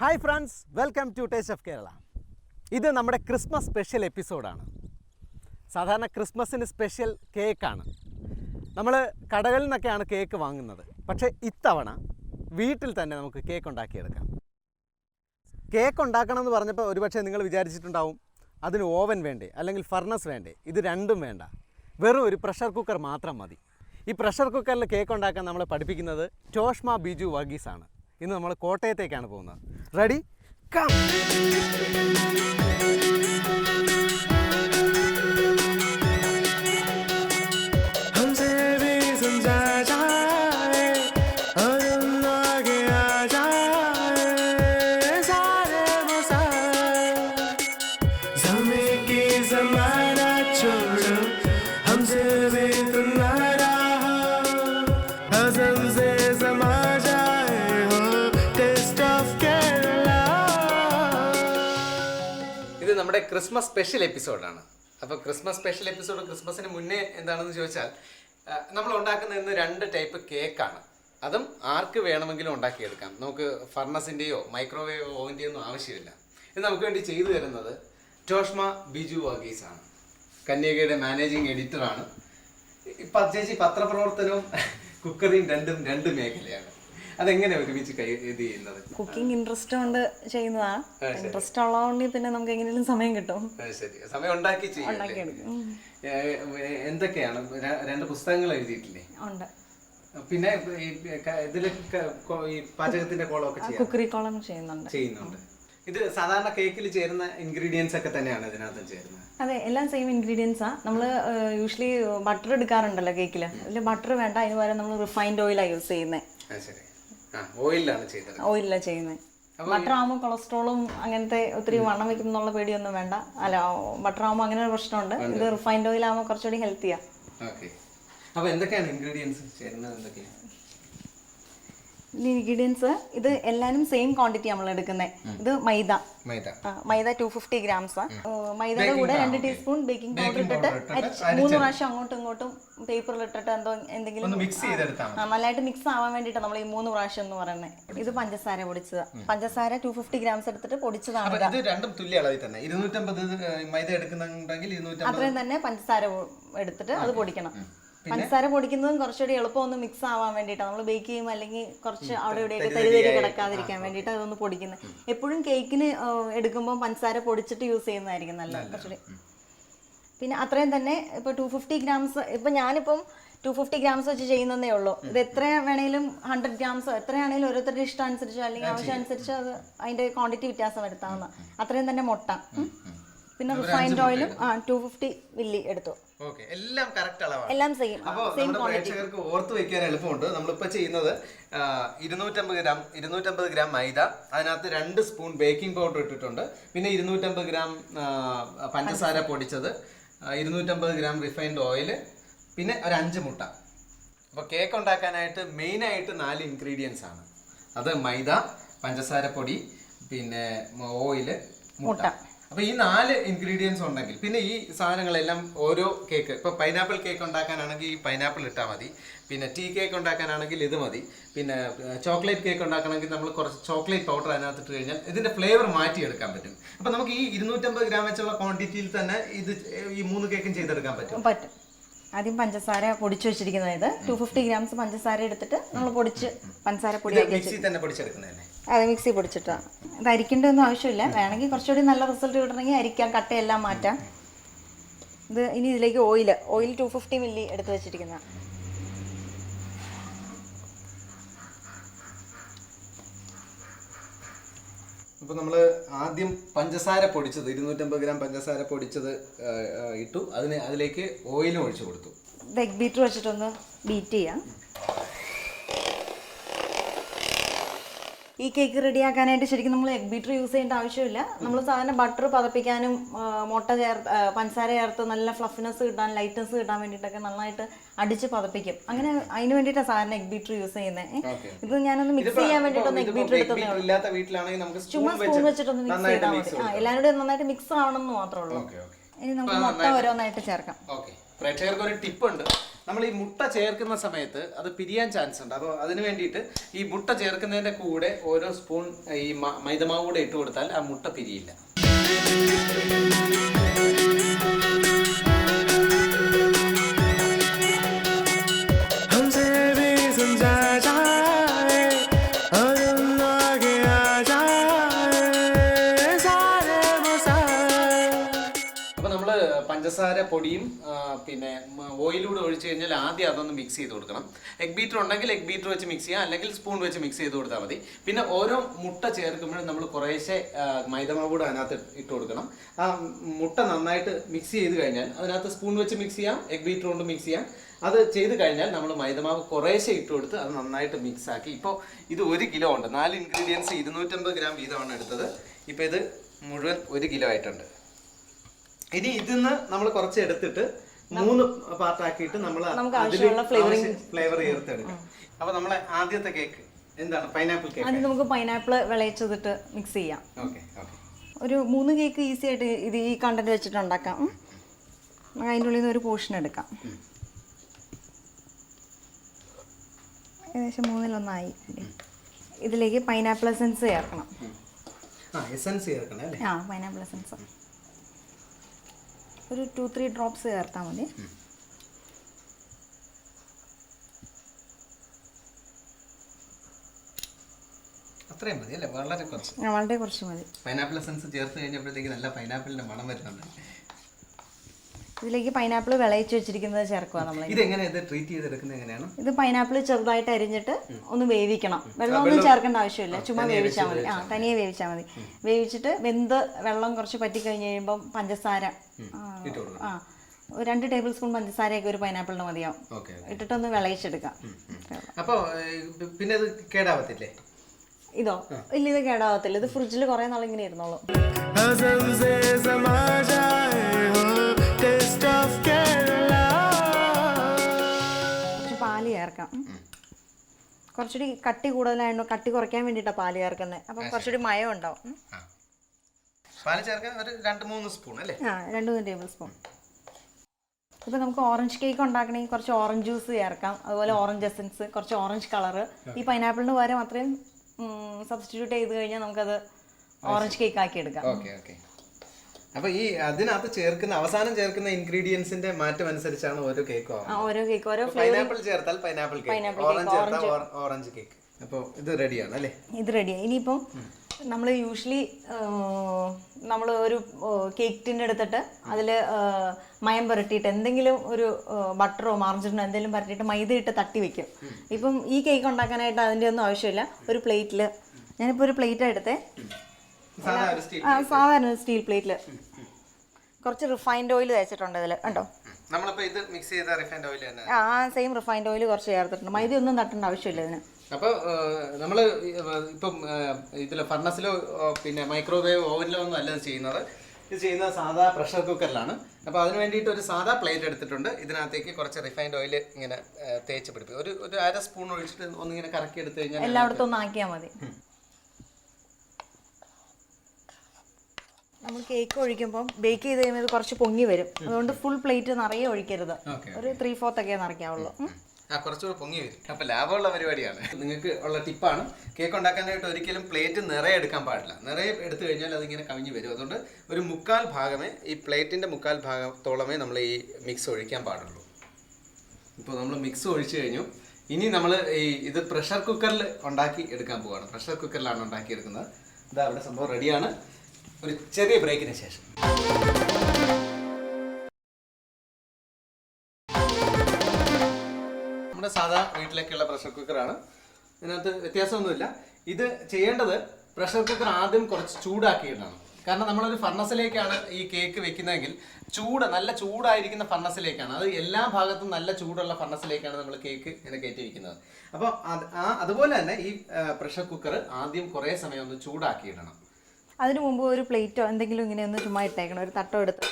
Hi friends welcome to taste of Kerala ഇത് നമ്മുടെ Christmas special എപ്പിസോഡാണ് സാധാരണ ക്രിസ്മസിന് സ്പെഷ്യൽ കേക്കാണ് നമ്മൾ കടകളിൽ നിന്നൊക്കെയാണ് കേക്ക് വാങ്ങുന്നത്. പക്ഷേ ഇത്തവണ വീട്ടിൽ തന്നെ നമുക്ക് കേക്ക് ഉണ്ടാക്കിയെടുക്കാം. കേക്ക് ഉണ്ടാക്കണം എന്ന് പറഞ്ഞപ്പോൾ ഒരുപക്ഷെ നിങ്ങൾ വിചാരിച്ചിട്ടുണ്ടാവും അതിന് ഓവൻ വേണ്ടേ അല്ലെങ്കിൽ ഫർണസ് വേണ്ടേ ഇത് രണ്ടും വേണ്ട. വെറും ഒരു പ്രഷർ കുക്കർ മാത്രം മതി. ഈ പ്രഷർ കുക്കറിൽ കേക്ക് ഉണ്ടാക്കാൻ നമ്മളെ പഠിപ്പിക്കുന്നത് ടോഷ്മ ബിജു വർഗീസാണ് ഇന്ന് നമ്മൾ കോട്ടയത്തേക്കാണ് പോകുന്നത്. റെഡി കം ക്രിസ്മസ് സ്പെഷ്യൽ എപ്പിസോഡാണ്. അപ്പോൾ ക്രിസ്മസ് സ്പെഷ്യൽ എപ്പിസോഡ് ക്രിസ്മസിന് മുന്നേ എന്താണെന്ന് ചോദിച്ചാൽ നമ്മൾ ഉണ്ടാക്കുന്ന രണ്ട് ടൈപ്പ് കേക്കാണ്. അതും ആർക്ക് വേണമെങ്കിലും ഉണ്ടാക്കിയെടുക്കാം. നമുക്ക് ഫർണസിന്റെയോ മൈക്രോവേവ് ഓവന്റെയോ ഒന്നും ആവശ്യമില്ല. ഇത് നമുക്ക് വേണ്ടി ചെയ്തു തരുന്നത് ടോഷ്മ ബിജു വർഗീസ് ആണ് കന്യകയുടെ മാനേജിങ് എഡിറ്ററാണ്. ചേച്ചി പത്രപ്രവർത്തനവും കുക്കറിയും രണ്ടും രണ്ട് മേഖലയാണ്. അതെങ്ങനെ ഒരുമിച്ച് ഇത് ചെയ്യുന്നത്? കുക്കിംഗ് ഇൻട്രസ്റ്റ് കൊണ്ട് ചെയ്യുന്നതാണ് ഇൻട്രസ്റ്റ് ഉള്ളതുകൊണ്ട് പിന്നെ നമുക്ക് എങ്ങനെയും സമയം കിട്ടും. ശരി. സമയം ഉണ്ടാക്കി ചെയ്യും എന്തൊക്കെയാണ്? രണ്ട് പുസ്തകങ്ങൾ എഴുതിയിട്ടില്ലേ? ഉണ്ട്. പിന്നെ ഇതിൽ ഈ പാചകത്തിന്റെ കോളമൊക്കെ ചെയ്യാം. കുക്കറി കോളം ചെയ്യുന്നുണ്ട്. ചെയ്യുന്നുണ്ട്. ഇത് സാധാരണ കേക്കിൽ ചേരുന്ന ഇൻഗ്രീഡിയൻസ് ഒക്കെ തന്നെയാണ് ഇതിനകത്ത് ചേരുന്നത്. അതെ എല്ലാം സെയിം ഇൻഗ്രീഡിയൻസ് ആ. നമ്മൾ യൂഷ്വലി ബട്ടർ എടുക്കാറുണ്ടല്ലോ കേക്കിൽ അതിൽ ബട്ടർ വേണ്ട അതിന് പകരം നമ്മൾ റിഫൈൻഡ് ഓയിലാണ് യൂസ് ചെയ്യുന്നത് ശരി. ഓയിലാണ് ചെയ്തത് ഓയിലാണ് ചെയ്യുന്നത് ബട്ടർ ആകുമ്പോൾ കൊളസ്ട്രോളും അങ്ങനത്തെ ഒത്തിരി വണ്ണം വെക്കും എന്നുള്ള പേടിയൊന്നും വേണ്ട. അല്ല ബട്ടർ ആകുമ്പോൾ അങ്ങനെ ഒരു പ്രശ്നമുണ്ട്. ഇത് റിഫൈൻഡ് ഓയിൽ ആകുമ്പോൾ കുറച്ചുകൂടി ഹെൽത്തിയാണ് ഓക്കെ. അപ്പോൾ എന്തൊക്കെയാണ് ഇൻഗ്രീഡിയൻസ് ചേരുന്നത് എന്തൊക്കെയാണ്? ഇൻഗ്രീഡിയൻസ് ഇത് എല്ലാരും സെയിം ക്വാണ്ടിറ്റി നമ്മൾ എടുക്കുന്നത് ഇത് മൈദ. മൈദ. ടു ഫിഫ്റ്റി ഗ്രാംസ് മൈദയുടെ കൂടെ രണ്ട് ടീസ്പൂൺ ബേക്കിംഗ് പൗഡർ ഇട്ടിട്ട് മൂന്ന് പ്രാവശ്യം അങ്ങോട്ടും ഇങ്ങോട്ടും പേപ്പറിൽ ഇട്ടിട്ട് എന്തോ എന്തെങ്കിലും മിക്സ് നല്ലതായിട്ട് മിക്സ് ആവാൻ വേണ്ടിട്ട് നമ്മൾ ഈ മൂന്ന് പ്രാവശ്യം എന്ന് പറയുന്നത് ഇത് പഞ്ചസാര പൊടിച്ചത്. പഞ്ചസാര ടു ഫിഫ്റ്റി ഗ്രാംസ് എടുത്തിട്ട് പൊടിച്ചതാണ് രണ്ടും തുല്യ അളവിൽ തന്നെ. ഇരുന്നൂറ്റമ്പത് മൈദ എടുക്കുന്നുണ്ടെങ്കിൽ അത്രയും തന്നെ പഞ്ചസാര എടുത്തിട്ട് അത് പൊടിക്കണം. പഞ്ചസാര പൊടിക്കുന്നതും കുറച്ചുകൂടി എളുപ്പം ഒന്ന് മിക്സ് ആവാൻ വേണ്ടിയിട്ടാണ്. നമ്മൾ ബേക്ക് ചെയ്യുമ്പോൾ അല്ലെങ്കിൽ കുറച്ച് അവിടെ ഇവിടെയൊക്കെ തരി തരി കിടക്കാതിരിക്കാൻ വേണ്ടിയിട്ട് അതൊന്ന് പൊടിക്കുന്നത്. എപ്പോഴും കേക്കിന് എടുക്കുമ്പോൾ പഞ്ചസാര പൊടിച്ചിട്ട് യൂസ് ചെയ്യുന്നതായിരിക്കും നല്ലത് കുറച്ചുകൂടി. പിന്നെ അത്രയും തന്നെ ഇപ്പോൾ ടു ഫിഫ്റ്റി ഗ്രാംസ് ഇപ്പം ഞാനിപ്പം ടു ഫിഫ്റ്റി ഗ്രാംസ് വെച്ച് ചെയ്യുന്നതേ ഉള്ളൂ. ഇത് എത്ര വേണേലും ഹൺഡ്രഡ് ഗ്രാംസോ എത്രയാണേലും ഓരോരുത്തരുടെ ഇഷ്ടം അനുസരിച്ച് അല്ലെങ്കിൽ ആവശ്യം അനുസരിച്ച് അത് അതിന്റെ ക്വാണ്ടിറ്റി വ്യത്യാസം വരുത്താവുന്ന അത്രയും തന്നെ മുട്ട. പിന്നെ റിഫൈൻഡ് ഓയിലും ആ ടു ഫിഫ്റ്റി മില്ലി എടുത്തു. എല്ലാം കറക്റ്റ് അളവാണ്. എല്ലാം സെയിം അപ്പോൾ നമ്മുടെ പ്രേക്ഷകർക്ക് ഓർത്ത് വെക്കാൻ എളുപ്പമുണ്ട്. നമ്മളിപ്പോൾ ചെയ്യുന്നത് ഇരുന്നൂറ്റമ്പത് ഗ്രാം ഇരുന്നൂറ്റമ്പത് ഗ്രാം മൈദ അതിനകത്ത് രണ്ട് സ്പൂൺ ബേക്കിംഗ് പൗഡർ ഇട്ടിട്ടുണ്ട്. പിന്നെ ഇരുന്നൂറ്റമ്പത് ഗ്രാം പഞ്ചസാര പൊടിച്ചത് ഇരുന്നൂറ്റമ്പത് ഗ്രാം റിഫൈൻഡ് ഓയിൽ പിന്നെ ഒരു അഞ്ച് മുട്ട. അപ്പോൾ കേക്ക് ഉണ്ടാക്കാനായിട്ട് മെയിനായിട്ട് നാല് ഇൻഗ്രീഡിയൻസ് ആണ്. അത് മൈദ പഞ്ചസാര പൊടി പിന്നെ ഓയിൽ മുട്ട. അപ്പൊ ഈ നാല് ഇൻഗ്രീഡിയൻസ് ഉണ്ടെങ്കിൽ പിന്നെ ഈ സാധനങ്ങളെല്ലാം ഓരോ കേക്ക് ഇപ്പൊ പൈനാപ്പിൾ കേക്ക് ഉണ്ടാക്കാനാണെങ്കിൽ ഈ പൈനാപ്പിൾ ഇട്ടാൽ മതി പിന്നെ ടീ കേക്ക് ഉണ്ടാക്കാനാണെങ്കിൽ ഇത് മതി പിന്നെ ചോക്ലേറ്റ് കേക്ക് ഉണ്ടാക്കണമെങ്കിൽ നമ്മൾ കുറച്ച് ചോക്ലേറ്റ് പൗഡർ അതിനകത്ത് ഇട്ട് കഴിഞ്ഞാൽ ഇതിന്റെ ഫ്ലേവർ മാറ്റിയെടുക്കാൻ പറ്റും. അപ്പൊ നമുക്ക് ഈ ഇരുന്നൂറ്റമ്പത് ഗ്രാം വെച്ചുള്ള ക്വാണ്ടിറ്റിയിൽ തന്നെ ഇത് ഈ മൂന്ന് കേക്കും ചെയ്തെടുക്കാൻ പറ്റും. പറ്റും. ആദ്യം പഞ്ചസാര പൊടിച്ചു വെച്ചിരിക്കുന്നത് ടു ഫിഫ്റ്റി ഗ്രാംസ് പഞ്ചസാര എടുത്തിട്ട് നമ്മൾ പൊടിച്ച് പഞ്ചസാര പൊടിയാക്കി മിക്സി തന്നെ പൊടിച്ചെടുക്കുന്നതല്ലേ? അത് മിക്സി പൊടിച്ചിട്ടാ. ഇത് അരിക്കേണ്ടതൊന്നും ആവശ്യമില്ല. വേണമെങ്കിൽ കുറച്ചുകൂടി നല്ല റിസൾട്ട് കിട്ടണമെങ്കിൽ അരിക്കാം കട്ടയെല്ലാം മാറ്റാം. ഇത് ഇനി ഇതിലേക്ക് oil oil two fifty milli എടുത്ത് വെച്ചിരിക്കുന്ന. അപ്പോൾ നമ്മൾ ആദ്യം പഞ്ചസാര പൊടിച്ചത് ഇരുന്നൂറ്റമ്പത് ഗ്രാം പഞ്ചസാര പൊടിച്ചത് ഇട്ടു. അതിന് അതിലേക്ക് ഓയിലും ഒഴിച്ചു കൊടുത്തു. ഇത് എഗ് ബീറ്റർ വെച്ചിട്ടൊന്ന് ബീറ്റ് ചെയ്യാം. ഈ കേക്ക് റെഡിയാക്കാനായിട്ട് ശരിക്കും നമ്മൾ എഗ് ബീറ്റർ യൂസ് ചെയ്യേണ്ട ആവശ്യമില്ല. നമ്മൾ സാധാരണ ബട്ടർ പതപ്പിക്കാനും മുട്ട ചേർത്ത് പഞ്ചസാര ചേർത്ത് നല്ല ഫ്ലഫിനെസ് കിട്ടാൻ ലൈറ്റ്നസ് കിട്ടാൻ വേണ്ടിയിട്ടൊക്കെ നന്നായിട്ട് അടിച്ച് പതപ്പിക്കും. അങ്ങനെ അതിന് വേണ്ടിയിട്ടാണ് സാധാരണ എഗ് ബീറ്റർ യൂസ് ചെയ്യുന്നത് ഇത് ഞാനൊന്ന് മിക്സ് ചെയ്യാൻ വേണ്ടിയിട്ടൊന്ന് എഗ് ബീറ്റർ എടുത്തതേ ചുമ്മാ സ്പൂൺ വെച്ചിട്ടൊന്ന് മിക്സ് ചെയ്താൽ മിക്സ് മതി. ആ എല്ലാവരും നന്നായിട്ട് മിക്സ് ആവണം എന്ന് മാത്രമേ ഉള്ളൂ. ഇനി നമുക്ക് മുട്ട ഓരോന്നായിട്ട് ചേർക്കാം. പ്രേക്ഷകർക്ക് ഒരു ടിപ്പ് ഉണ്ട്. നമ്മൾ ഈ മുട്ട ചേർക്കുന്ന സമയത്ത് അത് പിരിയാൻ ചാൻസ് ഉണ്ട്. അപ്പോൾ അതിന് വേണ്ടിയിട്ട് ഈ മുട്ട ചേർക്കുന്നതിന്റെ കൂടെ ഓരോ സ്പൂൺ ഈ മൈദമാവ് കൂടെ ഇട്ട് കൊടുത്താൽ ആ മുട്ട പിരിയില്ല. പിന്നെ ഓയിലൂടെ ഒഴിച്ച് കഴിഞ്ഞാൽ ആദ്യം അതൊന്ന് മിക്സ് ചെയ്ത് കൊടുക്കണം. എഗ് ബീറ്റർ ഉണ്ടെങ്കിൽ എഗ് ബീറ്റർ വെച്ച് മിക്സ് ചെയ്യാം. അല്ലെങ്കിൽ സ്പൂൺ വെച്ച് മിക്സ് ചെയ്ത് കൊടുത്താൽ മതി. പിന്നെ ഓരോ മുട്ട ചേർക്കുമ്പോഴും നമ്മൾ കുറേശ്ശെ മൈദമാവ് കൂടെ അതിനകത്ത് ഇട്ട് കൊടുക്കണം. ആ മുട്ട നന്നായിട്ട് മിക്സ് ചെയ്ത് കഴിഞ്ഞാൽ അതിനകത്ത് സ്പൂൺ വെച്ച് മിക്സ് ചെയ്യാം എഗ് ബീറ്റർ കൊണ്ട് മിക്സ് ചെയ്യാം. അത് ചെയ്ത് കഴിഞ്ഞാൽ നമ്മൾ മൈദമാവ് കുറേശ്ശെ ഇട്ട് കൊടുത്ത് അത് നന്നായിട്ട് മിക്സ് ആക്കി. ഇപ്പോൾ ഇത് ഒരു കിലോ ഉണ്ട്. നാല് ഇൻഗ്രീഡിയൻസ് ഇരുന്നൂറ്റമ്പത് ഗ്രാം വീതമാണ് എടുത്തത്. ഇപ്പോൾ ഇത് മുഴുവൻ ഒരു കിലോ ആയിട്ടുണ്ട്. ഇനി ഇതിൽ നിന്ന് നമ്മൾ കുറച്ച് എടുത്തിട്ട് മൂന്ന് പാർട്ടാക്കിയിട്ട് നമ്മൾ ഫ്ലേവർ ചേർത്തെടുക്കാം. അപ്പൊ നമ്മളെ ആദ്യത്തെ കേക്ക് എന്താണ്? പൈനാപ്പിൾ കേക്ക് ആദ്യം നമുക്ക് പൈനാപ്പിൾ വിളയിച്ചതിട്ട് മിക്സ് ചെയ്യാം. ഒരു മൂന്ന് കേക്ക് ഈസി ആയിട്ട് ഇത് ഈ കണ്ടന്റ് വെച്ചിട്ട് ഉണ്ടാക്കാം. അതിന്റെ ഉള്ളിൽ നിന്ന് ഒരു പോർഷൻ എടുക്കാം. ഏകദേശം മൂന്നിലൊന്നായി. ഇതിലേക്ക് പൈനാപ്പിൾ എസൻസ് ചേർക്കണം. ആ പൈനാപ്പിൾ എസൻസ് ഒരു ടു ത്രീ ഡ്രോപ്സ് ചേർത്താൽ മതി. അത്രയും മതി അല്ലേ? വളരെ കുറച്ച്. വളരെ കുറച്ച് മതി. പൈനാപ്പിൾ എസൻസ് ചേർത്ത് കഴിഞ്ഞപ്പോഴത്തേക്ക് നല്ല പൈനാപ്പിളിന്റെ മണം വരുന്നുണ്ട്. ഇതിലേക്ക് പൈനാപ്പിൾ വിളയിച്ച് വെച്ചിരിക്കുന്നത് ചേർക്കുക നമ്മൾ ഇത് ട്രീറ്റ് ചെയ്തെടുക്കുന്നത് എങ്ങനെയാണ്? ഇത് പൈനാപ്പിൾ ചെറുതായിട്ട് അരിഞ്ഞിട്ട് ഒന്ന് വേവിക്കണം. വെള്ളം ഒന്നും ചേർക്കേണ്ട ആവശ്യമില്ല. ചുമ്മാ വേവിച്ചാൽ മതി. ആ തനിയെ വേവിച്ചാൽ മതി. വേവിച്ചിട്ട് വെന്ത് വെള്ളം കുറച്ച് പറ്റി കഴിഞ്ഞ് കഴിയുമ്പോൾ പഞ്ചസാര ആ, ഇട്ട് ആ. ഒരു രണ്ട് ടേബിൾ സ്പൂൺ പഞ്ചസാരയൊക്കെ ഒരു പൈനാപ്പിളിന് മതിയാവും. ഓക്കെ ഇട്ടിട്ടൊന്ന് വിളയിച്ചെടുക്കാം. അപ്പോൾ പിന്നെ ഇത് കേടാവത്തില്ലേ? ഇതോ? ഇല്ല ഇത് കേടാവത്തില്ല. ഇത് ഫ്രിഡ്ജിൽ കുറേ നാളിങ്ങനെ ഇരുന്നോളൂ. ചേർക്കാം. കുറച്ചുകൂടി കട്ടി കൂടുതലായിരുന്നു കട്ടി കുറയ്ക്കാൻ വേണ്ടിയിട്ടാണ് പാൽ ചേർക്കുന്നത് അപ്പം കുറച്ചുകൂടി മയം ഉണ്ടാവും പാൽ ചേർക്കാൻ ഒരു രണ്ട് മൂന്ന് സ്പൂൺ അല്ലേ? ആ രണ്ട് മൂന്ന് ടേബിൾ സ്പൂൺ. ഇപ്പം നമുക്ക് ഓറഞ്ച് കേക്ക് ഉണ്ടാക്കണമെങ്കിൽ കുറച്ച് ഓറഞ്ച് ജ്യൂസ് ചേർക്കാം. അതുപോലെ ഓറഞ്ച് എസൻസ് കുറച്ച് ഓറഞ്ച് കളറ്. ഈ പൈനാപ്പിളിന് പകരം അത്രയും സബ്സ്റ്റിറ്റ്യൂട്ട് ചെയ്ത് കഴിഞ്ഞാൽ നമുക്കത് ഓറഞ്ച് കേക്ക് ആക്കി എടുക്കാം. Okay okay. അപ്പൊ ഈ അതിനകത്ത് ചേർക്കുന്ന അവസാനം ചേർക്കുന്ന ഇൻഗ്രീഡിയൻസിന്റെ മാറ്റം അനുസരിച്ചാണ് ഓരോ കേക്കും ഓരോ കേക്ക് ഓരോ പൈനാപ്പിൾ ചേർത്താൽ പൈനാപ്പിൾ കേക്ക് ഓറഞ്ച് ചേർത്താൽ ഓറഞ്ച് കേക്ക് അപ്പോൾ ഇത് റെഡിയാണ് അല്ലേ? ഇത് റെഡിയാണ് ഇനിയിപ്പം നമ്മൾ യൂഷ്വലി നമ്മൾ ഒരു കേക്ക് ടിൻ എടുത്തിട്ട് അതിൽ മയം പുരട്ടിയിട്ട് എന്തെങ്കിലും ഒരു ബട്ടറോ മാർജറിനോ എന്തെങ്കിലും പുരട്ടിയിട്ട് മൈദ ഇട്ട് തട്ടി വെക്കും. ഇപ്പം ഈ കേക്ക് ഉണ്ടാക്കാനായിട്ട് അതിന്റെ ഒന്നും ആവശ്യമില്ല. ഒരു പ്ലേറ്റിൽ ഞാനിപ്പോൾ ഒരു പ്ലേറ്റ് എടുത്തേ. ആ സാധാരണ സ്റ്റീൽ പ്ലേറ്റിൽ കുറച്ച് റിഫൈൻഡ് ഓയിൽ തേച്ചിട്ടുണ്ട് ഇതിൽ കണ്ടോ? നമ്മളിപ്പോ ഇത് മിക്സ് ചെയ്ത റിഫൈൻഡ് ഓയിൽ തന്നെ. ആ സെയിം റിഫൈൻഡ് ഓയിൽ കുറച്ച് ചേർത്തിട്ടുണ്ട്. മൈദ ഒന്നും തട്ടേണ്ട ആവശ്യമില്ല ഇതിന്. അപ്പോൾ നമ്മൾ ഇപ്പം ഇതിൽ ഫർണസിലോ പിന്നെ മൈക്രോവേവ് ഓവനിലോ ഒന്നും അല്ല ചെയ്യുന്നത്. ഇത് ചെയ്യുന്നത് സാധാ പ്രഷർ കുക്കറിലാണ് അപ്പോൾ അതിന് വേണ്ടിയിട്ട് ഒരു സാധാ പ്ലേറ്റ് എടുത്തിട്ടുണ്ട്. ഇതിനകത്തേക്ക് കുറച്ച് റിഫൈൻഡ് ഓയിൽ ഇങ്ങനെ തേച്ച് പിടിപ്പിക്കും. ഒരു ഒരു അര സ്പൂൺ ഒഴിച്ചിട്ട് ഒന്നിങ്ങനെ കറക്കി എടുത്തു കഴിഞ്ഞാൽ എല്ലായിടത്തും ഒന്ന് ആക്കിയാൽ മതി. നമ്മൾ കേക്ക് ഒഴിക്കുമ്പോൾ ബേക്ക് ചെയ്ത് കഴിയുമ്പോൾ കുറച്ച് പൊങ്ങി വരും. അതുകൊണ്ട് ഫുൾ പ്ലേറ്റ് നിറയെ ഒഴിക്കരുത്. ഒരു ത്രീ ഫോർത്ത് ഒക്കെ നിറയ്ക്കാവുള്ളൂ. ആ കുറച്ചുകൂടെ പൊങ്ങി വരും. അപ്പൊ ലാഭമുള്ള പരിപാടിയാണ്. നിങ്ങൾക്ക് ഉള്ള ടിപ്പാണ് കേക്ക് ഉണ്ടാക്കാനായിട്ട് ഒരിക്കലും പ്ലേറ്റ് നിറയെ എടുക്കാൻ പാടില്ല. നിറയെ എടുത്തു കഴിഞ്ഞാൽ അതിങ്ങനെ കവിഞ്ഞ് വരും. അതുകൊണ്ട് ഒരു മുക്കാൽ ഭാഗമേ ഈ പ്ലേറ്റിന്റെ മുക്കാൽ ഭാഗത്തോളമേ നമ്മൾ ഈ മിക്സ് ഒഴിക്കാൻ പാടുള്ളൂ. ഇപ്പോൾ നമ്മൾ മിക്സ് ഒഴിച്ചു കഴിഞ്ഞു. ഇനി നമ്മൾ ഈ ഇത് പ്രഷർ കുക്കറിൽ ഉണ്ടാക്കി എടുക്കാൻ പോവാണ്. പ്രഷർ കുക്കറിലാണ് ഉണ്ടാക്കിയെടുക്കുന്നത്. ഇതാ അവിടെ സംഭവം റെഡിയാണ് ഒരു ചെറിയ ബ്രേക്കിന് ശേഷം. നമ്മുടെ സാധാ വീട്ടിലേക്കുള്ള പ്രഷർ കുക്കറാണ്. ഇതിനകത്ത് വ്യത്യാസമൊന്നുമില്ല. ഇത് ചെയ്യേണ്ടത് പ്രഷർ കുക്കർ ആദ്യം കുറച്ച് ചൂടാക്കിയിടണം. കാരണം നമ്മളൊരു ഫർണസിലേക്കാണ് ഈ കേക്ക് വെക്കുന്നതെങ്കിൽ ചൂട് നല്ല ചൂടായിരിക്കുന്ന ഫർണസിലേക്കാണ്. അത് എല്ലാ ഭാഗത്തും നല്ല ചൂടുള്ള ഫർണസിലേക്കാണ് നമ്മൾ കേക്ക് ഇങ്ങനെ കയറ്റി വെക്കുന്നത് അപ്പോൾ അത് ആ അതുപോലെ തന്നെ ഈ പ്രഷർ കുക്കർ ആദ്യം കുറേ സമയം ഒന്ന് ചൂടാക്കിയിടണം. അതിനു മുമ്പ് ഒരു പ്ലേറ്റോ എന്തെങ്കിലും ഇങ്ങനെ ഒന്ന് ചുമ്മാ ഇട്ടേക്കണം. ഒരു തട്ടോ എടുത്ത്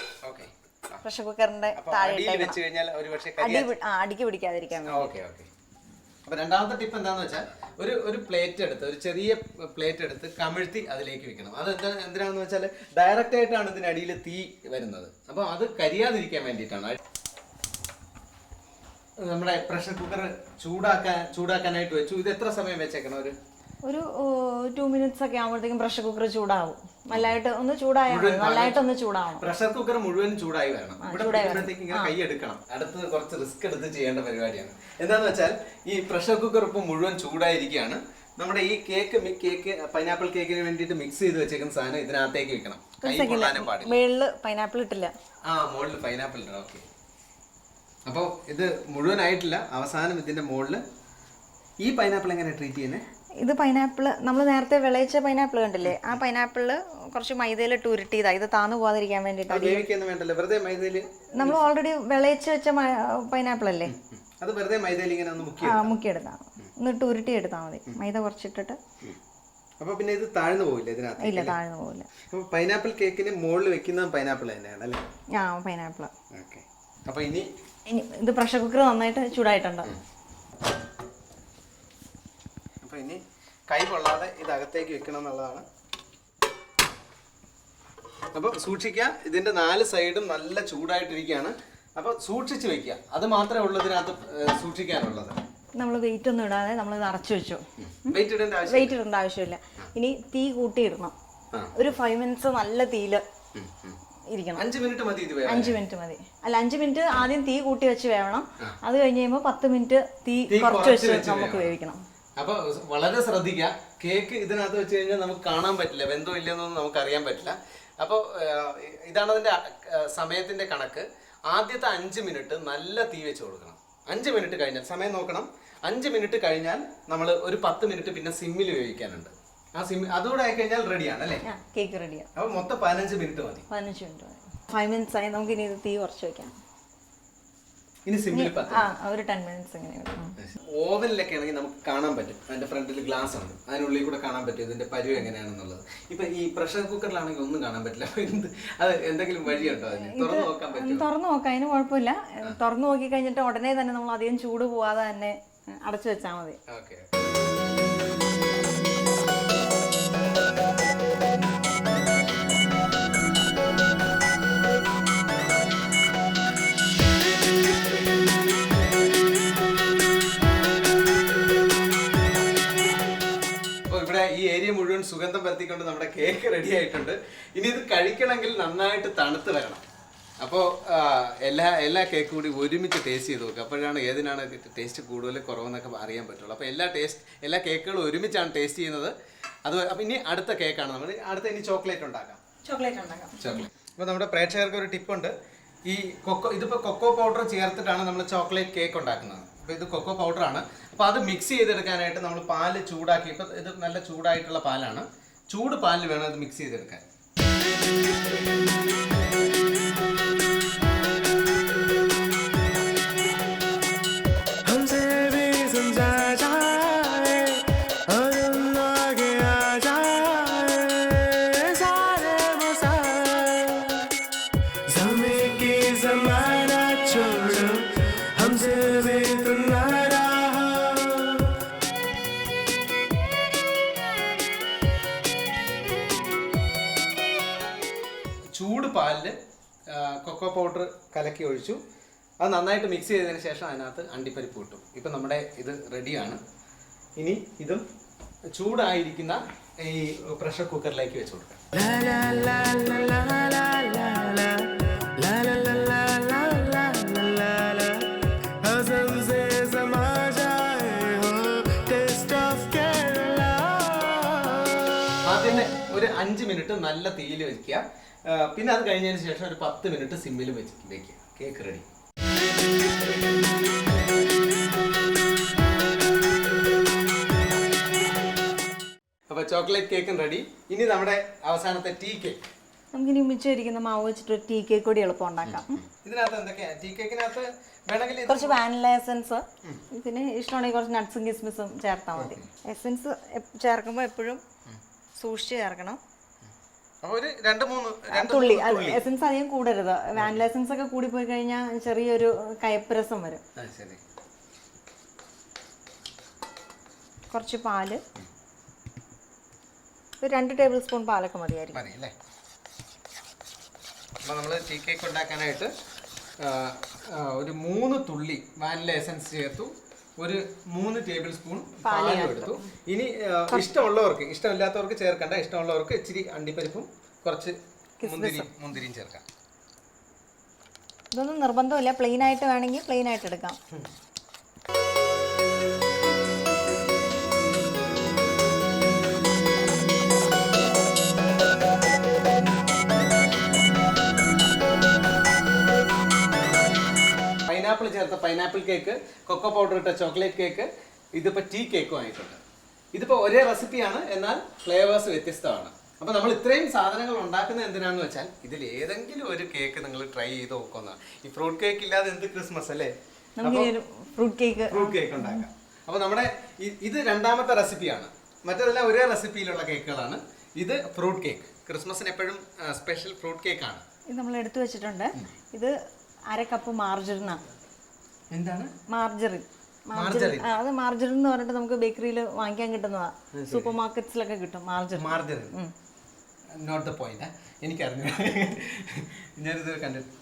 പ്രഷർ കുക്കറിന്റെ താഴെ ഇട്ടേക്കണം. ആ അടിക്ക് പിടിക്കാതിരിക്കാൻ വേണ്ടി. അപ്പൊ രണ്ടാമത്തെ ടിപ്പ് എന്താന്ന് വെച്ചാൽ ഒരു ഒരു പ്ലേറ്റ് എടുത്ത് ഒരു ചെറിയ പ്ലേറ്റ് എടുത്ത് കമിഴ്ത്തി അതിലേക്ക് വെക്കണം. അത് എന്താ എന്തിനാണെന്ന് വെച്ചാൽ ഡയറക്റ്റ് ആയിട്ടാണ് ഇതിനടിയിൽ തീ വരുന്നത്. അപ്പോൾ അത് കരിയാതിരിക്കാൻ വേണ്ടിയിട്ടാണ്. നമ്മുടെ പ്രഷർ കുക്കർ ചൂടാക്കാൻ ചൂടാക്കാനായിട്ട് വെച്ചു. ഇത് എത്ര സമയം വെച്ചേക്കണം ഒരു? ഒരു ടു മിനിറ്റ്സ് ഒക്കെ ആകുമ്പോഴത്തേക്കും പ്രഷർ കുക്കർ ചൂടാവും. നല്ലതായിട്ട് ഒന്ന് ചൂടായാൽ മതി. നല്ലതായിട്ട് ഒന്ന് ചൂടാവും പ്രഷർ കുക്കർ മുഴുവൻ ചൂടായി വരണം. ഇവിടെ ഇങ്ങനെ കൈ എടുക്കണം. അടുത്ത് കുറച്ച് റിസ്ക് എടുത്ത് ചെയ്യേണ്ട പരിപാടിയാണ്. എന്താന്ന് വെച്ചാൽ ഈ പ്രഷർ കുക്കർ ഇപ്പൊ മുഴുവൻ ചൂടായിരിക്കുകയാണ്. നമ്മുടെ ഈ കേക്ക് കേക്ക് പൈനാപ്പിൾ കേക്കിന് വേണ്ടിയിട്ട് മിക്സ് ചെയ്ത് വെച്ചേക്കുന്ന സാധനം ഇതിനകത്തേക്ക് വെക്കണം. കൈ പാടില്ല. മേളിൽ പൈനാപ്പിൾ ഇട്ടില്ല. ആ മുകളിൽ പൈനാപ്പിൾ ഇടണം. ഓക്കെ അപ്പോൾ ഇത് മുഴുവനായിട്ടില്ല. അവസാനം ഇതിന്റെ മുകളിൽ ഈ പൈനാപ്പിൾ എങ്ങനെ ട്രീറ്റ് ചെയ്യുന്നത് ഇത് പൈനാപ്പിൾ നമ്മൾ നേരത്തെ വിളയിച്ച പൈനാപ്പിൾ കണ്ടില്ലേ? ആ പൈനാപ്പിൾ കുറച്ച് മൈദയിലിട്ട് ഉരുട്ടിയതാ. ഇത് താന്നു പോകാതിരിക്കാൻ വേണ്ടിട്ട് മൈദയിൽ നമ്മൾ ഓൾറെഡി വിളയിച്ച് വെച്ച പൈനാപ്പിൾ അല്ലേ? അത് വെറുതെ മൈദയിൽ ഇങ്ങനെ ഒന്ന് മുക്കി ആ മുക്കിയെടുത്താ. എന്നിട്ട് ഉരുട്ടി എടുത്താൽ മതി. മൈദ കുറച്ചിട്ടിട്ട്. അപ്പൊ പിന്നെ ഇത് താഴ്ന്നു പോവില്ല ഇതിനകത്ത് ഇല്ല താഴ്ന്നു പോവില്ല. പൈനാപ്പിൾ കേക്കിന് മുകളിൽ വെക്കുന്ന പൈനാപ്പിൾ തന്നെയാണ് അല്ലേ? ആ പൈനാപ്പിൾ ഓക്കെ അപ്പൊ ഇനി ഇത് പ്രഷർ കുക്കർ നന്നായിട്ട് ചൂടായിട്ടുണ്ട്. അപ്പൊ ഇനി കൈ കൊള്ളാതെ ഇത് അകത്തേക്ക് വെക്കണം എന്നുള്ളതാണ്. അപ്പോൾ സൂക്ഷിക്കുക. ഇതിന്റെ നാല് സൈഡും നല്ല ചൂടായിട്ടിരിക്കുകയാണ്. അപ്പോൾ സൂക്ഷിച്ച് വെക്കുക. അത് മാത്രമേ ഉള്ളൂ ഇതിനകത്ത് സൂക്ഷിക്കാനുള്ളത്. നമ്മൾ വെയിറ്റ് ഒന്നും ഇടാതെ നമ്മൾ ഇത് അടച്ചു വെച്ചു. വെയിറ്റ് ഇടേണ്ട ആവശ്യം വെയിറ്റ് ഇടേണ്ട ആവശ്യമില്ല. ഇനി തീ കൂട്ടിയിടണം. ഒരു ഫൈവ് മിനിറ്റ്സ് നല്ല തീയിൽ ഇരിക്കണം. അഞ്ച് മിനിറ്റ് മതി ഇത് വേണം അഞ്ച് മിനിറ്റ് മതി. അല്ല അഞ്ച് മിനിറ്റ് ആദ്യം തീ കൂട്ടി വെച്ച് വേവണം. അത് കഴിഞ്ഞ് കഴിയുമ്പോൾ പത്ത് മിനിറ്റ് തീ കുറച്ച് വെച്ച് നമുക്ക് വേവിക്കണം. അപ്പൊ വളരെ ശ്രദ്ധിക്കുക കേക്ക് ഇതിനകത്ത് വെച്ച് കഴിഞ്ഞാൽ നമുക്ക് കാണാൻ പറ്റില്ല. ബന്ധം ഇല്ലെന്നൊന്നും നമുക്ക് അറിയാൻ പറ്റില്ല. അപ്പോൾ ഇതാണ് അതിന്റെ സമയത്തിന്റെ സമയത്തിന്റെ കണക്ക്. ആദ്യത്തെ അഞ്ച് മിനിറ്റ് നല്ല തീ വെച്ച് കൊടുക്കണം. അഞ്ച് മിനിറ്റ് കഴിഞ്ഞാൽ സമയം നോക്കണം. അഞ്ച് മിനിറ്റ് കഴിഞ്ഞാൽ നമ്മൾ ഒരു പത്ത് മിനിറ്റ് പിന്നെ സിമ്മിൽ ഉപയോഗിക്കാനുണ്ട്. ആ സിമ്മി അതുകൂടെ ആയി കഴിഞ്ഞാൽ റെഡിയാണ് അല്ലേ? കേക്ക് റെഡിയാണ് അപ്പോൾ മൊത്തം പതിനഞ്ച് മിനിറ്റ് മതി. പതിനഞ്ച് മിനിറ്റ് മതി. ഫൈവ് മിനിറ്റ്സ് ആയി നമുക്ക് ഇനി തീ കുറച്ച് വെക്കാം. ഇനി സിമ്പിൾ ആ ഒരു ടെൻ മിനിറ്റ്സ് ഇങ്ങനെ. ഓവനിലൊക്കെ ആണെങ്കിൽ നമുക്ക് കാണാൻ പറ്റും. അതിന്റെ ഫ്രണ്ടിൽ ഗ്ലാസ് ആണ് അതിനുള്ളിൽ കൂടെ കാണാൻ പറ്റും ഇതിന്റെ പരുവ് എങ്ങനെയാണെന്നുള്ളത്. ഇപ്പൊ ഈ പ്രഷർ കുക്കറിലാണെങ്കിൽ ഒന്നും കാണാൻ പറ്റില്ല. എന്ത് അത് എന്തെങ്കിലും വഴിയുണ്ടോ അതിന്? തുറന്നു നോക്കാൻ പറ്റും തുറന്നു നോക്കാം. അതിന് കുഴപ്പമില്ല. തുറന്നു നോക്കി കഴിഞ്ഞിട്ട് ഉടനെ തന്നെ നമ്മൾ അധികം ചൂട് പോവാതെ തന്നെ അടച്ചു വെച്ചാൽ മതി. ഓക്കെ സുഗന്ധം നമ്മുടെ കേക്ക് റെഡി ആയിട്ടുണ്ട്. ഇനി ഇത് കഴിക്കണമെങ്കിൽ നന്നായിട്ട് തണുത്ത് വരണം. അപ്പോൾ എല്ലാ എല്ലാ കേക്ക് കൂടി ഒരുമിച്ച് ടേസ്റ്റ് ചെയ്ത് നോക്കുക അപ്പോഴാണ് ഏതിനാണ് ടേസ്റ്റ് കൂടുതൽ കുറവെന്നൊക്കെ അറിയാൻ പറ്റുള്ളൂ. അപ്പോൾ എല്ലാ ടേസ്റ്റ് എല്ലാ കേക്കുകളും ഒരുമിച്ചാണ് ടേസ്റ്റ് ചെയ്യുന്നത്. അത് അപ്പം ഇനി അടുത്ത കേക്കാണ് നമ്മൾ അടുത്ത ഇനി ചോക്ലേറ്റ് ഉണ്ടാക്കാം. ചോക്ലേറ്റ് ഉണ്ടാക്കാം. ചോക്ലേറ്റ് അപ്പോൾ നമ്മുടെ പ്രേക്ഷകർക്ക് ഒരു ടിപ്പുണ്ട് ഈ കൊക്കോ ഇതിപ്പോൾ കൊക്കോ പൗഡർ ചേർത്തിട്ടാണ് നമ്മൾ ചോക്ലേറ്റ് കേക്ക് ഉണ്ടാക്കുന്നത്. അപ്പോൾ ഇത് കൊക്കോ പൗഡറാണ് അപ്പോൾ അത് മിക്സ് ചെയ്തെടുക്കാനായിട്ട് നമ്മൾ പാൽ ചൂടാക്കി ഇപ്പോൾ ഇത് നല്ല ചൂടായിട്ടുള്ള പാലാണ്. ചൂട് പാലിൽ വേണം ഇത് മിക്സ് ചെയ്തെടുക്കാൻ. വെച്ചു അത് നന്നായിട്ട് മിക്സ് ചെയ്തതിന് ശേഷം അതിനകത്ത് അണ്ടിപ്പരിപ്പ് കിട്ടും ഇപ്പം നമ്മുടെ ഇത് റെഡിയാണ് ഇനി ഇതും ചൂടായിരിക്കുന്ന ഈ പ്രഷർ കുക്കറിലേക്ക് വെച്ച് കൊടുക്കാം. ഒരു അഞ്ച് മിനിറ്റ് നല്ല തീയിൽ വെക്കുക. പിന്നെ അത് കഴിഞ്ഞതിന് ശേഷം ഒരു പത്ത് മിനിറ്റ് സിമ്മിൽ വെച്ച് വെക്കുക. കേക്ക് റെഡി അപ്പൊ ചോക്ലേറ്റ് കേക്കും റെഡി ഇനി നമ്മുടെ അവസാനത്തെ ടീ കേക്ക് നമുക്കിനി മിച്ചം മാവ് വെച്ചിട്ട് ടീ കേക്ക് കൂടി എളുപ്പം ഉണ്ടാക്കാം. ഇതിനകത്ത് എന്തൊക്കെയാ? ടീ കേക്കിനകത്ത് വേണമെങ്കിൽ കുറച്ച് വാനില എസൻസ് പിന്നെ ഇഷ്ടമാണെങ്കിൽ കുറച്ച് നട്ട്സും കിസ്മിസും ചേർത്താൽ മതി. എസൻസ് ചേർക്കുമ്പോൾ എപ്പോഴും സൂക്ഷിച്ച് ചേർക്കണം അപ്പൊ ഒരു രണ്ട് മൂന്ന് രണ്ട് തുള്ളി. എസൻസ് അധികം കൂടരുത്. വാനില എസൻസ് ഒക്കെ കൂടി പോയി കഴിഞ്ഞാൽ ചെറിയൊരു കയപ്പരസം വരും. കുറച്ച് പാൽ. ഒരു രണ്ട് ടേബിൾ സ്പൂൺ പാലൊക്കെ മതിയായിരിക്കും. നമ്മൾ ടീ കേക്ക് ഉണ്ടാക്കാനായിട്ട് ഒരു മൂന്ന് തുള്ളി വാനില എസൻസ് ചേർത്തു. ഒരു മൂന്ന് ടേബിൾ സ്പൂൺ പാലും എടുത്തു. ഇനി ഇഷ്ടമുള്ളവർക്ക് ഇഷ്ടമില്ലാത്തവർക്ക് ചേർക്കണ്ട. ഇഷ്ടമുള്ളവർക്ക് ഇച്ചിരി അണ്ടിപ്പരിപ്പും കുറച്ച് മുന്തിരി മുന്തിരിയും ചേർക്കാം. ഇതൊന്നും നിർബന്ധമില്ല. പ്ലെയിൻ ആയിട്ട് വേണമെങ്കിൽ പ്ലെയിൻ ആയിട്ട് എടുക്കാം. ചേർത്ത പൈനാപ്പിൾ കേക്ക് കൊക്കോ പൗഡർ ഇട്ട ചോക്ലേറ്റ് കേക്ക് ഇതിപ്പോൾ ടീ കേക്കും ആയിട്ടുണ്ട്. ഇതിപ്പോൾ ഒരേ റെസിപ്പിയാണ് എന്നാൽ ഫ്ലേവേഴ്സ് വ്യത്യസ്തമാണ്. അപ്പോൾ നമ്മൾ ഇത്രയും സാധനങ്ങൾ ഉണ്ടാക്കുന്നത് എന്തിനാന്ന് വെച്ചാൽ ഇതിൽ ഏതെങ്കിലും ഒരു കേക്ക് നിങ്ങൾ ട്രൈ ചെയ്ത് നോക്കുന്ന. ഈ ഫ്രൂട്ട് കേക്ക് ഇല്ലാതെ എന്ത് ക്രിസ്മസ് അല്ലേ? ഫ്രൂട്ട് കേക്ക് ഫ്രൂട്ട് കേക്ക് ഉണ്ടാക്കാം. അപ്പോൾ നമ്മുടെ ഇത് രണ്ടാമത്തെ റെസിപ്പിയാണ് മറ്റേതെല്ലാം ഒരേ റെസിപ്പിയിലുള്ള കേക്കുകളാണ് ഇത് ഫ്രൂട്ട് കേക്ക് ക്രിസ്മസിന് എപ്പോഴും സ്പെഷ്യൽ ഫ്രൂട്ട് കേക്കാണ് ഇത് നമ്മൾ എടുത്തു വെച്ചിട്ടുണ്ട്. ഇത് അര കപ്പ് മാർജറിനാണ് എന്താണ്? മാർജറിൻ മാർജറിൻ ആ, അത് മാർജറിൻ എന്ന് പറഞ്ഞിട്ട് നമുക്ക് ബേക്കറിയിൽ വാങ്ങിക്കാൻ കിട്ടുന്നതാ. സൂപ്പർ മാർക്കറ്റ്സിലൊക്കെ കിട്ടും margarine margarine note the point എനിക്കറിഞ്ഞു ഞാനിത് കണ്ടിട്ട്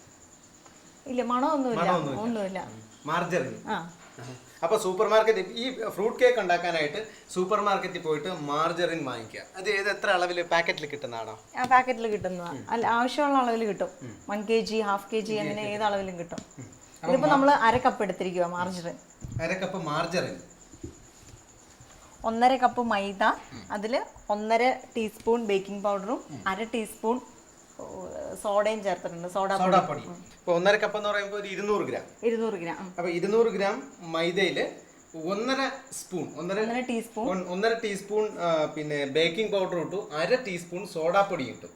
ഇല്ല മണമൊന്നുമില്ല. മണമൊന്നുമില്ല. ഒന്നുമില്ല. മാർജറിൻ ആ. അപ്പോൾ സൂപ്പർ മാർക്കറ്റ് ഈ ഫ്രൂട്ട് കേക്ക് ഉണ്ടാക്കാനായിട്ട് സൂപ്പർ മാർക്കറ്റിൽ പോയിട്ട് മാർജറിൻ വാങ്ങിക്കുക. അത് ഏത് എത്ര അളവിൽ പാക്കറ്റിൽ കിട്ടുന്നതാണോ ആ പാക്കറ്റിൽ കിട്ടുന്നതാ. അല്ല ആവശ്യമുള്ള അളവിൽ കിട്ടും. One K G half K G അങ്ങനെ ഏത് അളവിലും കിട്ടും. ഇതിപ്പോ നമ്മൾ അര കപ്പ് എടുത്തിരിക്കുക മാർജറിൻ അര കപ്പ് മാർജറിൻ ഒന്നര കപ്പ് മൈദ അതിൽ ഒന്നര ടീസ്പൂൺ ബേക്കിംഗ് പൗഡറും അര ടീസ്പൂൺ സോഡയും ചേർത്തിട്ടുണ്ട് സോഡ സോഡാപ്പൊടി. ഇപ്പോൾ ഒന്നര കപ്പ് എന്ന് പറയുമ്പോൾ ഒരു ഇരുന്നൂറ് ഗ്രാം. ഇരുന്നൂറ് ഗ്രാം അപ്പൊ അപ്പോൾ ഇരുന്നൂറ് ഗ്രാം മൈദയിൽ ഒന്നര സ്പൂൺ ഒന്നര ടീസ്പൂൺ ഒന്നര ടീസ്പൂൺ പിന്നെ ബേക്കിംഗ് പൗഡർ ഇട്ടു അര ടീസ്പൂൺ സോഡാപ്പൊടി ഇട്ടു.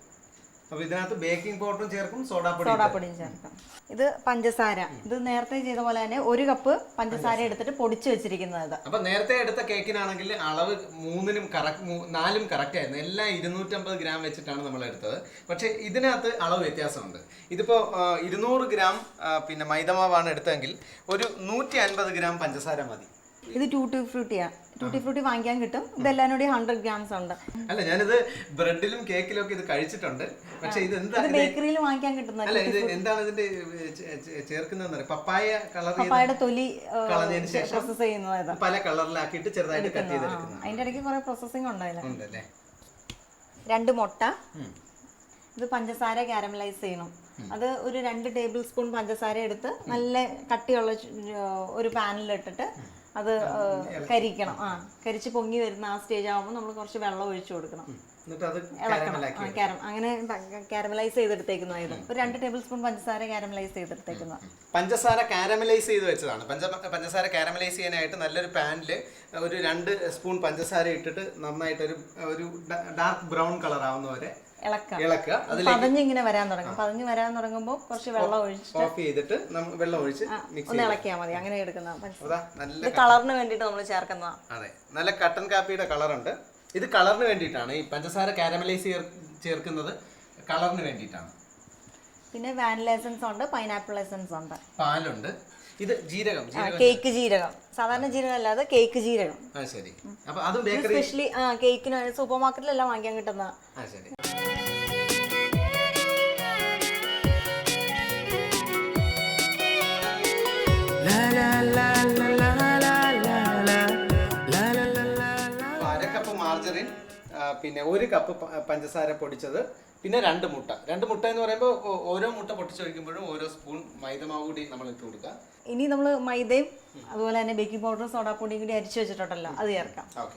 അപ്പോൾ ഇതിനകത്ത് ബേക്കിംഗ് പൗഡറും ചേർക്കും സോഡാപ്പൊടി സോഡാപ്പൊടിയും ചേർക്കാം. ഇത് പഞ്ചസാര. ഇത് നേരത്തെ ചെയ്ത പോലെ തന്നെ ഒരു കപ്പ് പഞ്ചസാര എടുത്തിട്ട് പൊടിച്ചു വെച്ചിരിക്കുന്നത്. അപ്പൊ നേരത്തെ എടുത്ത കേക്കിനാണെങ്കിൽ അളവ് മൂന്നിനും കറക്റ്റ് നാലും കറക്റ്റ് ആയിരുന്നു. എല്ലാം ഇരുന്നൂറ്റമ്പത് ഗ്രാം വെച്ചിട്ടാണ് നമ്മൾ എടുത്തത്. പക്ഷെ ഇതിനകത്ത് അളവ് വ്യത്യാസമുണ്ട്. ഇതിപ്പോ ഇരുന്നൂറ് ഗ്രാം പിന്നെ മൈദമാവാണ് എടുത്തതെങ്കിൽ ഒരു നൂറ്റി അൻപത് ഗ്രാം പഞ്ചസാര മതി. ഇത് ടൂട്ടി ഫ്രൂട്ടിയാ ടൂട്ടി ഫ്രൂട്ടി വാങ്ങിക്കാൻ കിട്ടും. ഇതെല്ലാം കൂടി ഹൺഡ്രഡ് ഗ്രാംസ് ഉണ്ട്. അല്ല ഞാനിത് ബ്രെഡിലും കേക്കിലും ഒക്കെ ഇത് കഴിച്ചിട്ടുണ്ട്. പക്ഷെ ഇത് എന്താ ബേക്കറിയിൽ വാങ്ങിക്കാൻ കിട്ടുന്ന അല്ല ഇത് എന്താണ് ഇതിന്റെ ചേ- ചേ- ചേർക്കുന്നതെന്ന് അറിയാം? പപ്പായ കളർ പപ്പായയുടെ തൊലി കളഞ്ഞതിന് ശേഷം പ്രോസസ് ചെയ്യുന്നത് പല കളറിലാക്കിയിട്ട് ചെറുതായിട്ട് കട്ട് ചെയ്തെടുക്കുന്നത്. അതിന്റെ ഇടയ്ക്ക് കുറെ പ്രോസസ്സിംഗ് ഉണ്ടായില്ല? ഉണ്ടല്ലേ? രണ്ട് മുട്ട. ഇത് പഞ്ചസാര കാരമലൈസ് ചെയ്യണം. അത് ഒരു രണ്ട് ടേബിൾ സ്പൂൺ പഞ്ചസാര എടുത്ത് നല്ല കട്ടിയുള്ള ഒരു ഒരു പാനിലിട്ടിട്ട് അത് കരിക്കണം. ആ കരിച്ച് പൊങ്ങി വരുന്ന ആ സ്റ്റേജ് ആകുമ്പോൾ നമ്മൾ കുറച്ച് വെള്ളം ഒഴിച്ചു കൊടുക്കണം. ഇളക്കണം. ആ, കാരം അങ്ങനെ കാരമലൈസ് ചെയ്തെടുത്തേക്കുന്ന ഇത്. ഒരു രണ്ട് ടേബിൾ സ്പൂൺ പഞ്ചസാര കാരമലൈസ് ചെയ്തെടുത്തേക്കുന്ന. പഞ്ചസാര കാരമലൈസ് ചെയ്ത് വെച്ചതാണ്. പഞ്ചസാര കാരമലൈസ് ചെയ്യാനായിട്ട് നല്ലൊരു പാനിൽ ഒരു രണ്ട് സ്പൂൺ പഞ്ചസാര ഇട്ടിട്ട് നന്നായിട്ട് ഒരു ഒരു ഡാർക്ക് ബ്രൗൺ കളർ ആവുന്നവരെ ഇളക്കാം ഇളക്കുക. പതഞ്ഞിങ്ങനെ വരാൻ തുടങ്ങും. പതഞ്ഞ് വരാൻ തുടങ്ങുമ്പോൾ കുറച്ച് വെള്ളം ഒഴിച്ച് ഓഫ് ചെയ്തിട്ട് വെള്ളം ഒഴിച്ച് ഒന്ന് ഇളക്കിയാൽ മതി. അങ്ങനെ എടുക്കുന്ന നല്ല ഇത് കളറിന് വേണ്ടിയിട്ട് നമ്മൾ ചേർക്കുന്നതാണ് അതെ. നല്ല കട്ടൻ കാപ്പിയുടെ കളറുണ്ട്. ഇത് കളറിന് വേണ്ടിയിട്ടാണ്. ഈ പഞ്ചസാര കാരമലൈസ് ചേർക്കുന്നത് കളറിന് വേണ്ടിയിട്ടാണ്. പിന്നെ വാനില എസൻസ് ഉണ്ട് പൈനാപ്പിൾ എസൻസ് ഉണ്ട്. പാലുണ്ട്. ഇത് ജീരകം. കേക്ക് ജീരകം. സാധാരണ ജീരകം അല്ലാതെ കേക്ക് ജീരകം. ശരി. അപ്പൊ അതും ബേക്കറി സ്പെഷ്യലി ആ കേക്കിന് സൂപ്പർ മാർക്കറ്റിലെല്ലാം വാങ്ങിക്കാൻ കിട്ടുന്ന പിന്നെ ഒരു കപ്പ് പഞ്ചസാര പൊടിച്ചത് പിന്നെ രണ്ട് മുട്ട. രണ്ട് മുട്ട എന്ന് പറയുമ്പോൾ ഓരോ മുട്ട പൊട്ടിച്ചൊഴിക്കുമ്പോഴും ഓരോ സ്പൂൺ മൈദമാവ് കൂടി നമ്മൾ ഇട്ട് കൊടുക്കുക. ഇനി നമ്മൾ മൈദയും അതുപോലെ തന്നെ ബേക്കിംഗ് പൗഡറും സോഡാപ്പൊടിയും കൂടി അരിച്ചു വെച്ചിട്ടുണ്ടല്ലോ അത് ചേർക്കാം. ഓക്കെ.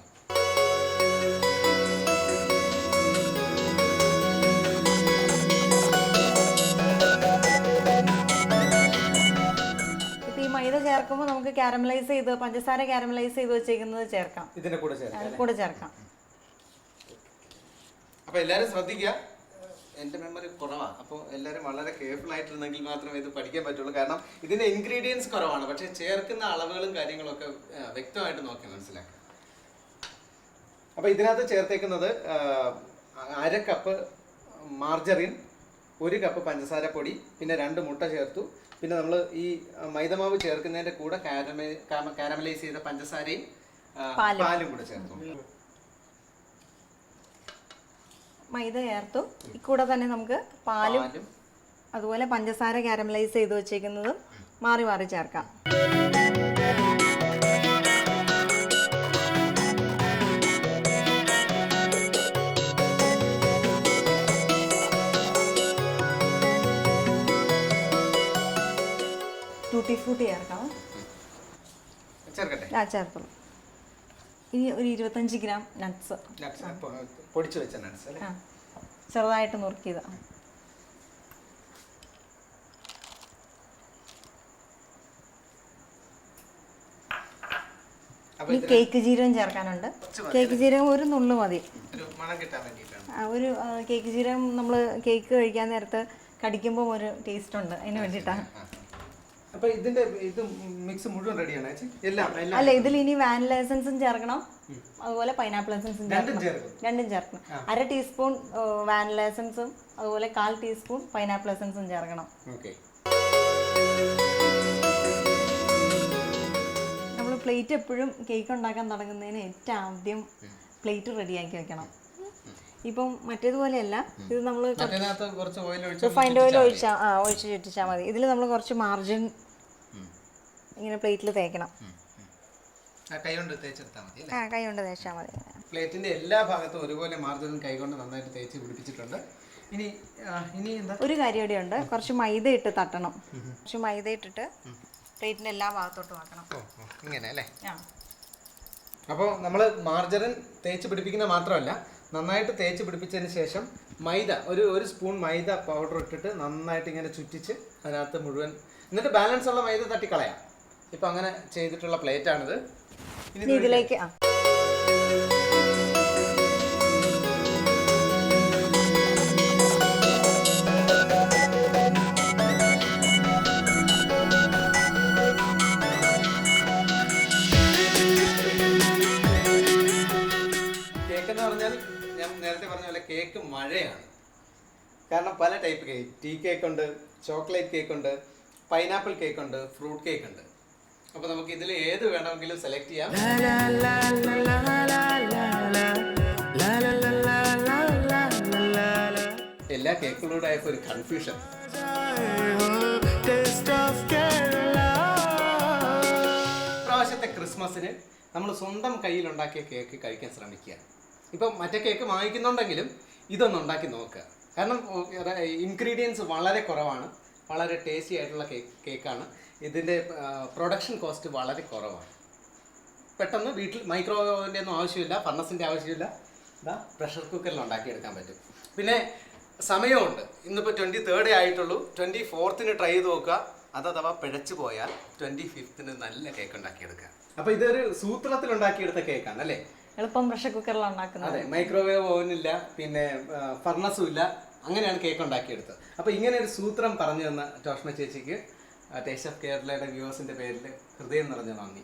മൈദ ചേർക്കുമ്പോൾ നമുക്ക് കാരമലൈസ് ചെയ്ത് പഞ്ചസാര കാരമലൈസ് ചെയ്ത് വെച്ചേക്കുന്നത് ചേർക്കാം. ഇതിന്റെ കൂടെ ചേർക്കാം കൂടെ ചേർക്കാം. അപ്പൊ എല്ലാരും ശ്രദ്ധിക്ക എന്റെ മെമ്മറി കുറവാണ് അപ്പോൾ എല്ലാവരും വളരെ കെയർഫുൾ ആയിട്ടിരുന്നെങ്കിൽ മാത്രമേ ഇത് പഠിക്കാൻ പറ്റുള്ളൂ. കാരണം ഇതിന്റെ ഇൻഗ്രീഡിയൻസ് കുറവാണ്. പക്ഷെ ചേർക്കുന്ന അളവുകളും കാര്യങ്ങളൊക്കെ ഒക്കെ വ്യക്തമായിട്ട് നോക്കി മനസ്സിലാക്കുക അപ്പൊ ഇതിനകത്ത് ചേർത്തേക്കുന്നത് അര കപ്പ് മാർജറിൻ ഒരു കപ്പ് പഞ്ചസാര പൊടി പിന്നെ രണ്ട് മുട്ട ചേർത്തു. പിന്നെ നമ്മൾ ഈ മൈദമാവ് ചേർക്കുന്നതിന്റെ കൂടെ കാരമേ കാരമലൈസ് ചെയ്ത പഞ്ചസാരയും പാലും കൂടെ ചേർത്തു. മൈദ ചേർത്തു. ഈ കൂടെ തന്നെ നമുക്ക് പാലും പാലും. അതുപോലെ പഞ്ചസാര കാരമലൈസ് ചെയ്ത് വെച്ചേക്കുന്നതും മാറി മാറി ചേർക്കാം. ടൂട്ടി ഫ്രൂട്ടി ചേർക്കാം. ചേർക്കട്ടെ? ആ ചേർത്തോളൂ ഇനി ഒരു ഇരുപത്തഞ്ച് ഗ്രാം നട്ട്സ് പൊടിച്ചു വെച്ച നട്ട്സ് അല്ലേ? ആ. ചെറുതായിട്ട് നുറുക്കിയത്. ഇനി കേക്ക് ജീരകം ചേർക്കാനുണ്ട്. കേക്ക് ജീരകം ഒരു നുള്ളു മതി. ഒരു കേക്ക് ജീരകം നമ്മൾ കേക്ക് കഴിക്കാൻ നേരത്ത് കടിക്കുമ്പോൾ ഒരു ടേസ്റ്റ് ഉണ്ട്. അതിന് വേണ്ടിയിട്ടാണ്. അപ്പൊ ഇതിന്റെ ഇത് മിക്സ് മുഴുവൻ റെഡിയാണ് എല്ലാം അല്ല ഇതിൽ ഇനി വാനില എസൻസും ചേർക്കണം. അതുപോലെ പൈനാപ്പിൾ എസൻസും രണ്ടും ചേർക്കണം. രണ്ടും ചേർക്കണം. അര ടീസ്പൂൺ വാനില എസൻസും അതുപോലെ കാൽ ടീസ്പൂൺ പൈനാപ്പിൾ എസൻസും ചേർക്കണം. ഓക്കെ നമ്മൾ പ്ലേറ്റ് എപ്പോഴും കേക്ക് ഉണ്ടാക്കാൻ തുടങ്ങുന്നതിന് ഏറ്റവും ആദ്യം പ്ലേറ്റ് റെഡിയാക്കി വെക്കണം. ഇപ്പം മറ്റേതുപോലെയല്ല. ഇത് നമ്മൾ കുറച്ച് ഓയിൽ ഒഴിച്ചാൽ ആ ഒഴിച്ച് ചുറ്റിച്ചാൽ മതി. ഇതിൽ നമ്മൾ കുറച്ച് മാർജിൻ ഇങ്ങനെ പ്ലേറ്റിൽ തേക്കണം. കൈകൊണ്ട് തേച്ചെടുത്താൽ മതി അല്ലേ? ആ കൈ കൊണ്ട് തേച്ചാൽ മതി. പ്ലേറ്റിന്റെ എല്ലാ ഭാഗത്തും ഒരുപോലെ മാർജിനും കൈകൊണ്ട് നന്നായിട്ട് തേച്ച് പിടിപ്പിച്ചിട്ടുണ്ട്. ഇനി ഇനി എന്താ? ഒരു കാര്യം ഇവിടെ ഉണ്ട്. കുറച്ച് മൈദ ഇട്ട് തട്ടണം. കുറച്ച് മൈദ ഇട്ടിട്ട് പ്ലേറ്റിന്റെ എല്ലാ ഭാഗത്തോട്ടും ആക്കണം ഇങ്ങനെ അല്ലേ? അപ്പോൾ നമ്മൾ മാർജറിൻ തേച്ച് പിടിപ്പിക്കുന്ന മാത്രമല്ല നന്നായിട്ട് തേച്ച് പിടിപ്പിച്ചതിന് ശേഷം മൈദ ഒരു ഒരു സ്പൂൺ മൈദ പൗഡർ ഇട്ടിട്ട് നന്നായിട്ട് ഇങ്ങനെ ചുറ്റിച്ച് അതിനകത്ത് മുഴുവൻ എന്നിട്ട് ബാലൻസ് ഉള്ള മൈദ തട്ടിക്കളയാം. ഇപ്പം അങ്ങനെ ചെയ്തിട്ടുള്ള പ്ലേറ്റ് ആണിത്. ഇനി ഇതിലേക്ക് ആ. പറഞ്ഞാൽ ഞാൻ നേരത്തെ പറഞ്ഞ പോലെ കേക്ക് മഴയാണ്. കാരണം പല ടൈപ്പ് കേക്ക് ടീ കേക്ക് ഉണ്ട് ചോക്ലേറ്റ് കേക്ക് ഉണ്ട് പൈനാപ്പിൾ കേക്ക് ഉണ്ട് ഫ്രൂട്ട് കേക്ക് ഉണ്ട്. അപ്പൊ നമുക്ക് ഇതിൽ ഏത് വേണമെങ്കിലും സെലക്ട് ചെയ്യാം എല്ലാ കേക്കുകളോടെ ആയപ്പോ ഒരു കൺഫ്യൂഷൻ പ്രാവശ്യത്തെ ക്രിസ്മസിന് നമ്മൾ സ്വന്തം കയ്യിലുണ്ടാക്കിയ കേക്ക് കഴിക്കാൻ ശ്രമിക്കുക ഇപ്പം മറ്റേ കേക്ക് വാങ്ങിക്കുന്നുണ്ടെങ്കിലും ഇതൊന്ന് ഉണ്ടാക്കി നോക്കുക കാരണം ഇൻഗ്രീഡിയൻസ് വളരെ കുറവാണ് വളരെ ടേസ്റ്റി ആയിട്ടുള്ള കേക്ക് കേക്കാണ് ഇതിന്റെ പ്രൊഡക്ഷൻ കോസ്റ്റ് വളരെ കുറവാണ്. പെട്ടെന്ന് വീട്ടിൽ മൈക്രോവേവിന്റെ ഒന്നും ആവശ്യമില്ല ഫർണസിന്റെ ആവശ്യമില്ല. ഇതാ പ്രഷർ കുക്കറിൽ ഉണ്ടാക്കിയെടുക്കാൻ പറ്റും. പിന്നെ സമയമുണ്ട്. ഇന്നിപ്പോൾ ട്വന്റി തേർഡേ ആയിട്ടുള്ളൂ. ട്വന്റി ഫോർത്തിന് ട്രൈ ചെയ്ത് നോക്കുക. അത് അഥവാ പിഴച്ചു പോയാൽ ട്വന്റി ഫിഫ്ത്തിന് നല്ല കേക്ക് ഉണ്ടാക്കിയെടുക്കുക. അപ്പോൾ ഇതൊരു സൂത്രത്തിൽ ഉണ്ടാക്കിയെടുത്ത കേക്കാണ് അല്ലേ? എളുപ്പം പ്രഷർ കുക്കറിൽ ഉണ്ടാക്കുന്നത്. അതെ മൈക്രോവേവ് ഓവനില്ല പിന്നെ ഫർണസും ഇല്ല. അങ്ങനെയാണ് കേക്ക് ഉണ്ടാക്കിയെടുത്തത്. അപ്പോൾ ഇങ്ങനെ ഒരു സൂത്രം പറഞ്ഞു തന്ന ടോഷ്മ ചേച്ചിക്ക് ടേസ്റ്റ് ഓഫ് കേരളയുടെ വ്യൂവേഴ്സിന്റെ പേരിൽ ഹൃദയം നിറഞ്ഞ നന്ദി.